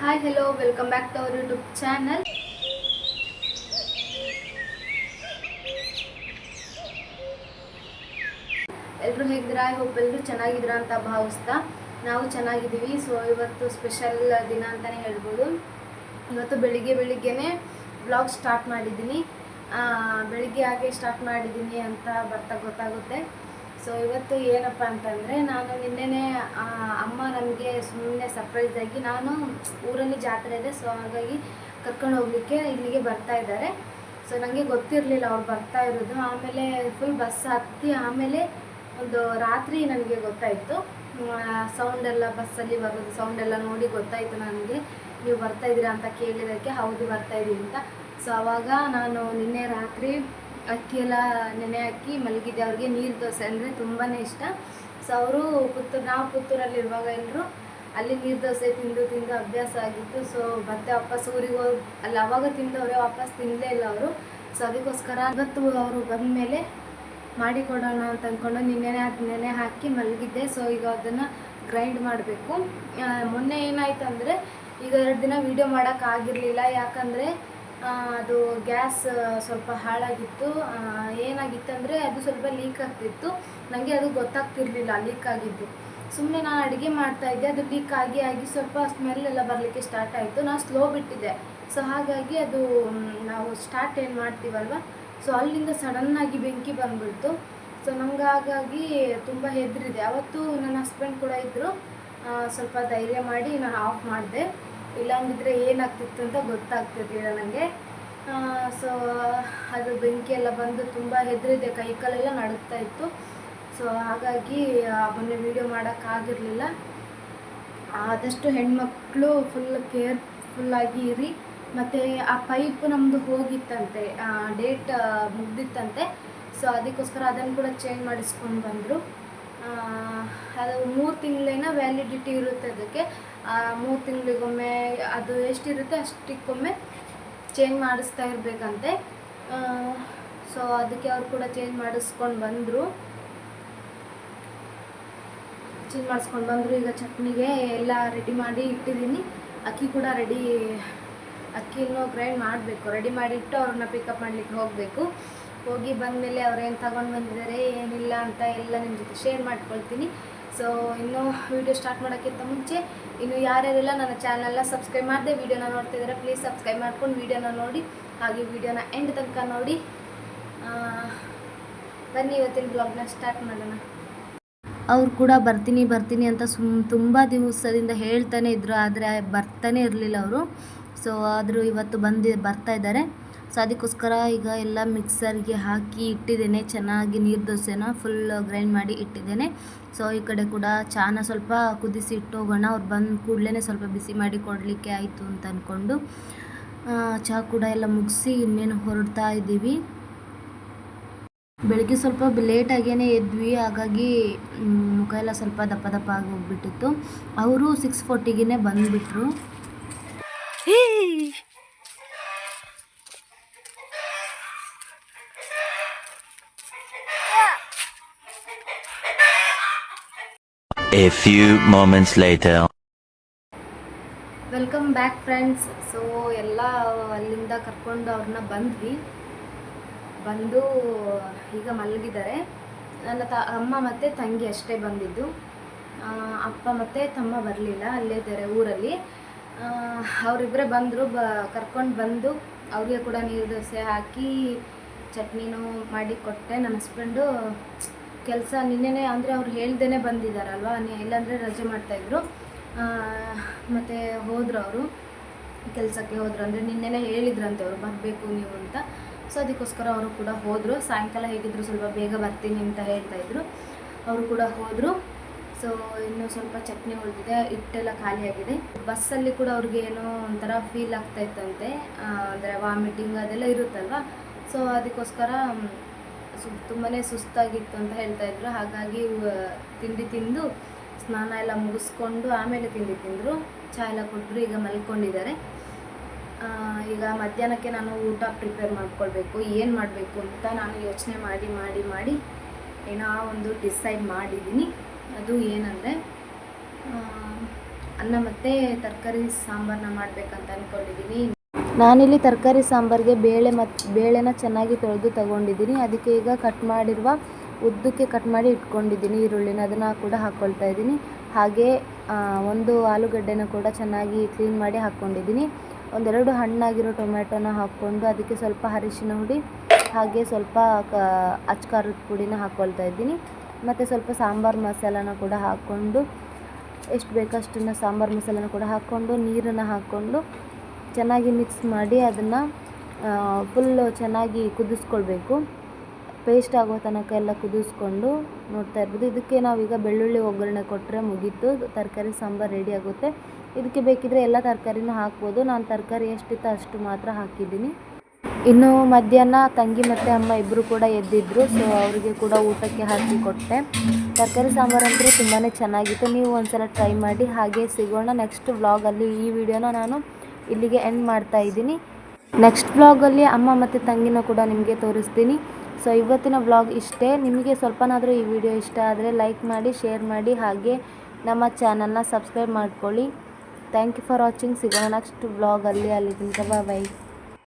Hi hello welcome back to our YouTube channel ಎಲ್ಲರೂ ಹೇಗಿದ್ದೀರಾ? I hope ಎಲ್ಲರೂ ಚೆನ್ನಾಗಿದ್ದೀರಾ ಅಂತ ಭಾವಿಸ್ತಾ. ನಾವು ಚೆನ್ನಾಗಿದ್ದೀವಿ. ಸೊ ಇವತ್ತು ಸ್ಪೆಷಲ್ ದಿನ ಅಂತಲೇ ಹೇಳ್ಬೋದು. ಇವತ್ತು ಬೆಳಿಗ್ಗೆ ಬೆಳಿಗ್ಗೆನೇ ಬ್ಲಾಗ್ ಸ್ಟಾರ್ಟ್ ಮಾಡಿದ್ದೀನಿ. ಬೆಳಿಗ್ಗೆ ಹಾಗೆ ಸ್ಟಾರ್ಟ್ ಮಾಡಿದ್ದೀನಿ ಅಂತ ಬರ್ತಾ ಗೊತ್ತಾಗುತ್ತೆ. ಸೊ ಇವತ್ತು ಏನಪ್ಪ ಅಂತಂದರೆ ನಾನು ನಿನ್ನೆನೇ ಅಮ್ಮ ನನಗೆ ಸುಮ್ಮನೆ ಸರ್ಪ್ರೈಸ್ ಆಗಿ ನಾನು ಊರಲ್ಲಿ ಜಾತ್ರೆ ಇದೆ ಸೊ ಹಾಗಾಗಿ ಕರ್ಕೊಂಡು ಹೋಗ್ಲಿಕ್ಕೆ ಇಲ್ಲಿಗೆ ಬರ್ತಾ ಇದ್ದಾರೆ. ಸೊ ನನಗೆ ಗೊತ್ತಿರಲಿಲ್ಲ ಅವ್ರು ಬರ್ತಾ ಇರೋದು. ಆಮೇಲೆ ಫುಲ್ ಬಸ್ ಹತ್ತಿ ಆಮೇಲೆ ಒಂದು ರಾತ್ರಿ ನನಗೆ ಗೊತ್ತಾಯಿತು. ಸೌಂಡೆಲ್ಲ ಬಸ್ಸಲ್ಲಿ ಬರೋದು ಸೌಂಡೆಲ್ಲ ನೋಡಿ ಗೊತ್ತಾಯಿತು ನನಗೆ. ನೀವು ಬರ್ತಾ ಇದ್ದೀರಾ ಅಂತ ಕೇಳಿದ್ದಕ್ಕೆ ಹೌದು ಬರ್ತಾ ಇದ್ದೀವಿ ಅಂತ. ಸೊ ಅವಾಗ ನಾನು ನಿನ್ನೆ ರಾತ್ರಿ ಅಕ್ಕಿ ಎಲ್ಲ ನೆನೆ ಹಾಕಿ ಮಲಗಿದ್ದೆ. ಅವ್ರಿಗೆ ನೀರು ದೋಸೆ ಅಂದರೆ ತುಂಬಾ ಇಷ್ಟ. ಸೊ ಅವರು ಪುತ್ತೂರು, ನಾವು ಪುತ್ತೂರಲ್ಲಿರುವಾಗ ಎಲ್ಲರೂ ಅಲ್ಲಿ ನೀರು ದೋಸೆ ತಿಂದು ತಿಂದು ಅಭ್ಯಾಸ ಆಗಿತ್ತು. ಸೊ ಮತ್ತೆ ವಾಪಸ್ ಊರಿಗೆ ಹೋಗಿ, ಅಲ್ಲಿ ಅವಾಗ ತಿಂದವ್ರೆ ವಾಪಸ್ ತಿನ್ನಲೇ ಇಲ್ಲ ಅವರು. ಸೊ ಅದಕ್ಕೋಸ್ಕರ ಇವತ್ತು ಅವರು ಬಂದಮೇಲೆ ಮಾಡಿ ಕೊಡೋಣ ಅಂತ ಅಂದ್ಕೊಂಡು ನಿನ್ನೆನೆ ಅದು ನೆನೆ ಹಾಕಿ ಮಲಗಿದ್ದೆ. ಸೊ ಈಗ ಅದನ್ನು ಗ್ರೈಂಡ್ ಮಾಡಬೇಕು. ಮೊನ್ನೆ ಏನಾಯ್ತು ಅಂದರೆ ಈಗ ಎರಡು ದಿನ ವೀಡಿಯೋ ಮಾಡೋಕ್ಕಾಗಿರಲಿಲ್ಲ ಯಾಕಂದರೆ ಅದು ಗ್ಯಾಸ್ ಸ್ವಲ್ಪ ಹಾಳಾಗಿತ್ತು. ಏನಾಗಿತ್ತಂದರೆ ಅದು ಸ್ವಲ್ಪ ಲೀಕ್ ಆಗ್ತಿತ್ತು. ನನಗೆ ಅದು ಗೊತ್ತಾಗ್ತಿರಲಿಲ್ಲ ಲೀಕ್ ಆಗಿದ್ದು. ಸುಮ್ಮನೆ ನಾನು ಅಡುಗೆ ಮಾಡ್ತಾಯಿದ್ದೆ ಅದು ಲೀಕ್ ಆಗಿ ಆಗಿ ಸ್ವಲ್ಪ ಸ್ಮೆಲ್ ಎಲ್ಲ ಬರಲಿಕ್ಕೆ ಸ್ಟಾರ್ಟ್ ಆಯಿತು. ನಾನು ಸ್ಲೋ ಬಿಟ್ಟಿದ್ದೆ. ಸೊ ಹಾಗಾಗಿ ಅದು ನಾವು ಸ್ಟಾರ್ಟ್ ಏನು ಮಾಡ್ತೀವಲ್ವ? ಸೊ ಅಲ್ಲಿಂದ ಸಡನ್ನಾಗಿ ಬೆಂಕಿ ಬಂದ್ಬಿಡ್ತು. ಸೊ ನಮ್ಗೆ ಹಾಗಾಗಿ ತುಂಬ ಹೆದರಿದೆ. ಅವತ್ತು ನನ್ನ ಹಸ್ಬೆಂಡ್ ಕೂಡ ಇದ್ದರು ಸ್ವಲ್ಪ ಧೈರ್ಯ ಮಾಡಿ ನಾನು ಆಫ್ ಮಾಡಿದೆ. ಇಲ್ಲಾಂದಿದ್ರೆ ಏನಾಗ್ತಿತ್ತು ಅಂತ ಗೊತ್ತಾಗ್ತಿರ್ಲಿಲ್ಲ ನನಗೆ. ಸೊ ಅದು ಬೆಂಕಿ ಎಲ್ಲ ಬಂದು ತುಂಬ ಹೆದರಿದೆ ಕೈ ಕಾಲೆಲ್ಲ ನಡುಗ್ತಾ ಇತ್ತು. ಸೊ ಹಾಗಾಗಿ ಮೊನ್ನೆ ವೀಡಿಯೋ ಮಾಡೋಕ್ಕಾಗಿರಲಿಲ್ಲ ಆದಷ್ಟು ಹೆಣ್ಮಕ್ಳು ಫುಲ್ ಕೇರ್ಫುಲ್ಲಾಗಿ ಇರಿ. ಮತ್ತು ಆ ಪೈಪ್ ನಮ್ಮದು ಹೋಗಿತ್ತಂತೆ ಡೇಟ್ ಮುಗ್ದಿತ್ತಂತೆ. ಸೊ ಅದಕ್ಕೋಸ್ಕರ ಅದನ್ನು ಕೂಡ ಚೇಂಜ್ ಮಾಡಿಸ್ಕೊಂಡು ಬಂದರು. ಅದು ಮೂರು ತಿಂಗಳೇನ ವ್ಯಾಲಿಡಿಟಿ ಇರುತ್ತೆ ಅದಕ್ಕೆ. ಮೂರು ತಿಂಗಳಿಗೊಮ್ಮೆ ಅದು ಎಷ್ಟಿರುತ್ತೆ ಅಷ್ಟಕ್ಕೊಮ್ಮೆ ಚೇಂಜ್ ಮಾಡಿಸ್ತಾ ಇರಬೇಕಂತೆ. ಸೊ ಅದಕ್ಕೆ ಅವ್ರು ಕೂಡ ಚೇಂಜ್ ಮಾಡಿಸ್ಕೊಂಡು ಬಂದರು. ಚೇಂಜ್ ಮಾಡಿಸ್ಕೊಂಡು ಬಂದರು. ಈಗ ಚಟ್ನಿಗೆ ಎಲ್ಲ ರೆಡಿ ಮಾಡಿ ಇಟ್ಟಿದ್ದೀನಿ. ಅಕ್ಕಿ ಕೂಡ ರೆಡಿ ಅಕ್ಕಿನೂ ಗ್ರೈಂಡ್ ಮಾಡಬೇಕು. ರೆಡಿ ಮಾಡಿಟ್ಟು ಅವ್ರನ್ನ ಪಿಕಪ್ ಮಾಡಲಿಕ್ಕೆ ಹೋಗಬೇಕು. ಹೋಗಿ ಬಂದಮೇಲೆ ಅವ್ರು ಏನು ತಗೊಂಡು ಬಂದಿದ್ದಾರೆ, ಏನಿಲ್ಲ ಅಂತ ಎಲ್ಲ ನಿಮ್ಮ ಜೊತೆ ಶೇರ್ ಮಾಡ್ಕೊಳ್ತೀನಿ. ಸೊ ಇನ್ನು ವೀಡಿಯೋ ಸ್ಟಾರ್ಟ್ ಮಾಡೋಕ್ಕಿಂತ ಮುಂಚೆ, ಇನ್ನು ಯಾರ್ಯಾರೆಲ್ಲ ನನ್ನ ಚಾನಲ್ನ ಸಬ್ಸ್ಕ್ರೈಬ್ ಮಾಡದೆ ವೀಡಿಯೋನ ನೋಡ್ತಿದ್ದಾರೆ ಪ್ಲೀಸ್ ಸಬ್ಸ್ಕ್ರೈಬ್ ಮಾಡ್ಕೊಂಡು ವೀಡಿಯೋನ ನೋಡಿ, ಹಾಗೆ ವೀಡಿಯೋನ ಎಂಡ್ ತನಕ ನೋಡಿ. ಬನ್ನಿ ಇವತ್ತಿನ ಬ್ಲಾಗ್ನ ಸ್ಟಾರ್ಟ್ ಮಾಡೋಣ. ಅವ್ರು ಕೂಡ ಬರ್ತೀನಿ ಬರ್ತೀನಿ ಅಂತ ಸುಮ್, ತುಂಬ ದಿವಸದಿಂದ ಹೇಳ್ತಾನೆ ಇದ್ದರು ಆದರೆ ಬರ್ತಾನೆ ಇರಲಿಲ್ಲ ಅವರು. ಸೊ ಆದರೂ ಇವತ್ತು ಬಂದು ಬರ್ತಾ ಇದ್ದಾರೆ. ಸೊ ಅದಕ್ಕೋಸ್ಕರ ಈಗ ಎಲ್ಲ ಮಿಕ್ಸರ್ಗೆ ಹಾಕಿ ಇಟ್ಟಿದ್ದೇನೆ. ಚೆನ್ನಾಗಿ ನೀರು ದೋಸೆನ ಫುಲ್ ಗ್ರೈಂಡ್ ಮಾಡಿ ಇಟ್ಟಿದ್ದೇನೆ. ಸೊ ಈ ಕಡೆ ಕೂಡ ಚಾನ ಸ್ವಲ್ಪ ಕುದಿಸಿ ಇಟ್ಟು ಹೋಗೋಣ. ಅವ್ರು ಬಂದ ಕೂಡಲೇ ಸ್ವಲ್ಪ ಬಿಸಿ ಮಾಡಿ ಕೊಡಲಿಕ್ಕೆ ಆಯಿತು ಅಂತ ಅಂದ್ಕೊಂಡು ಚಹಾ ಕೂಡ ಎಲ್ಲ ಮುಗಿಸಿ ಇನ್ನೇನು ಹೊರಡ್ತಾ ಇದ್ದೀವಿ. ಬೆಳಗ್ಗೆ ಸ್ವಲ್ಪ ಲೇಟಾಗೇ ಎದ್ವಿ. ಹಾಗಾಗಿ ಮುಖ ಎಲ್ಲ ಸ್ವಲ್ಪ ದಪ್ಪ ದಪ್ಪ ಆಗಿ ಹೋಗ್ಬಿಟ್ಟಿತ್ತು ಅವರು ಸಿಕ್ಸ್ ಫೋರ್ಟಿಗೆ ಬಂದುಬಿಟ್ರು. A few moments later. Welcome back friends so ಎಲ್ಲ ಅಲ್ಲಿಂದ ಕರ್ಕೊಂಡು ಅವ್ರನ್ನ ಬಂದ್ವಿ. ಬಂದು ಈಗ ಮಲಗಿದ್ದಾರೆ. ನನ್ನ ತ, ಅಮ್ಮ ಮತ್ತು ತಂಗಿ ಅಷ್ಟೇ ಬಂದಿದ್ದು. ಅಪ್ಪ ಮತ್ತು ತಮ್ಮ ಬರಲಿಲ್ಲ, ಅಲ್ಲೇ ಇದ್ದಾರೆ ಊರಲ್ಲಿ. ಅವರಿಬ್ಬರೇ ಬಂದರು, ಬ, ಕರ್ಕೊಂಡು ಬಂದು ಅವ್ರಿಗೆ ಕೂಡ ನೀರು ದೋಸೆ ಹಾಕಿ, ಚಟ್ನಿನೂ ಮಾಡಿ ಕೊಟ್ಟೆ. ನನ್ನ ಹಸ್ಬೆಂಡು ಕೆಲಸ ನಿನ್ನೆನೇ ಅಂದರೆ ಅವ್ರು ಹೇಳ್ದೇ ಬಂದಿದ್ದಾರಲ್ವ ಇಲ್ಲಾಂದರೆ ರಜೆ ಮಾಡ್ತಾಯಿದ್ರು ಮತ್ತು ಹೋದರು ಅವರು. ಕೆಲಸಕ್ಕೆ ಹೋದರು ಅಂದರೆ ನಿನ್ನೆನೇ ಹೇಳಿದ್ರಂತೆ ಅವರು, ಬರಬೇಕು ನೀವು ಅಂತ. ಸೊ, ಅದಕ್ಕೋಸ್ಕರ ಅವರು ಕೂಡ ಹೋದರು. ಸಾಯಂಕಾಲ ಹೇಗಿದ್ರು ಸ್ವಲ್ಪ ಬೇಗ ಬರ್ತೀನಿ ಅಂತ ಹೇಳ್ತಾಯಿದ್ರು ಅವರು ಕೂಡ ಹೋದರು. ಸೊ, ಇನ್ನೂ ಸ್ವಲ್ಪ ಚಟ್ನಿ ಉಳಿದಿದೆ, ಹಿಟ್ಟೆಲ್ಲ ಖಾಲಿಯಾಗಿದೆ ಬಸ್ಸಲ್ಲಿ ಕೂಡ ಅವ್ರಿಗೆ ಏನೋ ಒಂಥರ ಫೀಲ್ ಆಗ್ತಾಯಿತ್ತಂತೆ ಅಂದರೆ ವಾಮಿಟಿಂಗ್ ಅದೆಲ್ಲ ಇರುತ್ತಲ್ವ? ಸೊ, ಅದಕ್ಕೋಸ್ಕರ ಸು ತುಂಬಾ ಸುಸ್ತಾಗಿತ್ತು ಅಂತ ಹೇಳ್ತಾ ಇದ್ರು. ಹಾಗಾಗಿ ತಿಂಡಿ ತಿಂದು ಸ್ನಾನ ಎಲ್ಲ ಮುಗಿಸ್ಕೊಂಡು ಆಮೇಲೆ ತಿಂಡಿ ತಿಂದರು. ಚಹಾ ಎಲ್ಲ ಕೊಟ್ಟರು ಈಗ ಮಲ್ಕೊಂಡಿದ್ದಾರೆ. ಆ, ಈಗ ಮಧ್ಯಾಹ್ನಕ್ಕೆ ನಾನು ಊಟ ಪ್ರಿಪೇರ್ ಮಾಡ್ಕೊಳ್ಬೇಕು. ಏನು ಮಾಡಬೇಕು ಅಂತ ನಾನು ಯೋಚನೆ ಮಾಡಿ ಮಾಡಿ ಮಾಡಿ ಏನೋ ಒಂದು ಡಿಸೈಡ್ ಮಾಡಿದ್ದೀನಿ. ಅದು ಏನಂದರೆ ಅನ್ನ ಮತ್ತು ತರಕಾರಿ ಸಾಂಬಾರನ್ನ ಮಾಡಬೇಕಂತ ಅಂದ್ಕೊಂಡಿದ್ದೀನಿ ನಾನಿಲ್ಲಿ ತರಕಾರಿ ಸಾಂಬಾರಿಗೆ ಬೇಳೆ ಮತ್ತು ಬೇಳೆನ ಚೆನ್ನಾಗಿ ತೊಳೆದು ತಗೊಂಡಿದ್ದೀನಿ. ಅದಕ್ಕೆ ಈಗ ಕಟ್ ಮಾಡಿರುವ ಉದ್ದಕ್ಕೆ ಕಟ್ ಮಾಡಿ ಇಟ್ಕೊಂಡಿದ್ದೀನಿ ಈರುಳ್ಳಿನ. ಅದನ್ನು ಕೂಡ ಹಾಕ್ಕೊಳ್ತಾ ಇದ್ದೀನಿ. ಹಾಗೆ ಒಂದು ಆಲೂಗಡ್ಡೆನ ಕೂಡ ಚೆನ್ನಾಗಿ ಕ್ಲೀನ್ ಮಾಡಿ ಹಾಕ್ಕೊಂಡಿದ್ದೀನಿ ಒಂದೆರಡು ಹಣ್ಣಾಗಿರೋ ಟೊಮೆಟೊನ ಹಾಕ್ಕೊಂಡು ಅದಕ್ಕೆ ಸ್ವಲ್ಪ ಅರಿಶಿನ ಹುಡಿ, ಹಾಗೆ ಸ್ವಲ್ಪ ಕ ಅಚ್ಕಾರದ ಪುಡಿನ ಹಾಕ್ಕೊಳ್ತಾ ಇದ್ದೀನಿ. ಮತ್ತು ಸ್ವಲ್ಪ ಸಾಂಬಾರು ಮಸಾಲಾನ ಕೂಡ ಹಾಕ್ಕೊಂಡು, ಎಷ್ಟು ಬೇಕಷ್ಟನ್ನು ಸಾಂಬಾರು ಮಸಾಲಾನ ಕೂಡ ಹಾಕ್ಕೊಂಡು, ನೀರನ್ನು ಹಾಕ್ಕೊಂಡು ಚೆನ್ನಾಗಿ ಮಿಕ್ಸ್ ಮಾಡಿ ಅದನ್ನು ಫುಲ್ಲು ಚೆನ್ನಾಗಿ ಕುದಿಸ್ಕೊಳ್ಬೇಕು. ಪೇಸ್ಟ್ ಆಗೋ ತನಕ ಎಲ್ಲ ಕುದಿಸ್ಕೊಂಡು ನೋಡ್ತಾ ಇರ್ಬೋದು. ಇದಕ್ಕೆ ನಾವೀಗ ಬೆಳ್ಳುಳ್ಳಿ ಒಗ್ಗರಣೆ ಕೊಟ್ಟರೆ ಮುಗೀತು. ತರಕಾರಿ, ಸಾಂಬಾರು ರೆಡಿ ಆಗುತ್ತೆ. ಇದಕ್ಕೆ ಬೇಕಿದ್ರೆ ಎಲ್ಲ ತರಕಾರಿನೂ ಹಾಕ್ಬೋದು. ನಾನು ತರಕಾರಿ ಎಷ್ಟಿತ್ತು ಅಷ್ಟು ಮಾತ್ರ ಹಾಕಿದ್ದೀನಿ. ಇನ್ನು ಮಧ್ಯಾಹ್ನ ತಂಗಿ ಮತ್ತು ಅಮ್ಮ ಇಬ್ಬರು ಕೂಡ ಎದ್ದಿದ್ರು ಸೊ ಅವರಿಗೆ ಕೂಡ ಊಟಕ್ಕೆ ಹಾಕಿ ಕೊಟ್ಟೆ. ತರಕಾರಿ, ಸಾಂಬಾರು ಅಂದರೆ ತುಂಬಾ ಚೆನ್ನಾಗಿತ್ತು. ನೀವು ಒಂದ್ಸಲ ಟ್ರೈ ಮಾಡಿ ಹಾಗೆ ಸಿಗೋಣ. ನೆಕ್ಸ್ಟ್ ವ್ಲಾಗಲ್ಲಿ ಈ ವಿಡಿಯೋನ ನಾನು ಇಲ್ಲಿಗೆ ಎಂಡ್ ಮಾಡ್ತಾ ಇದ್ದೀನಿ. ನೆಕ್ಸ್ಟ್ ವ್ಲಾಗಲ್ಲಿ ಅಮ್ಮ ಮತ್ತು ತಂಗಿನ ಕೂಡ ನಿಮಗೆ ತೋರಿಸ್ತೀನಿ. ಸೊ ಇವತ್ತಿನ ವ್ಲಾಗ್ ಇಷ್ಟೇ. ನಿಮಗೆ ಸ್ವಲ್ಪನಾದರೂ ಈ ವಿಡಿಯೋ ಇಷ್ಟ ಆದರೆ ಲೈಕ್ ಮಾಡಿ ಶೇರ್ ಮಾಡಿ, ಹಾಗೆ ನಮ್ಮ ಚಾನಲ್ನ ಸಬ್ಸ್ಕ್ರೈಬ್ ಮಾಡ್ಕೊಳ್ಳಿ. ಥ್ಯಾಂಕ್ ಯು ಫಾರ್ ವಾಚಿಂಗ್ ಸಿಗೋಣ ನೆಕ್ಸ್ಟ್ ವ್ಲಾಗಲ್ಲಿ ಅಲ್ಲಿ. ತನಕ ಬಾಯ್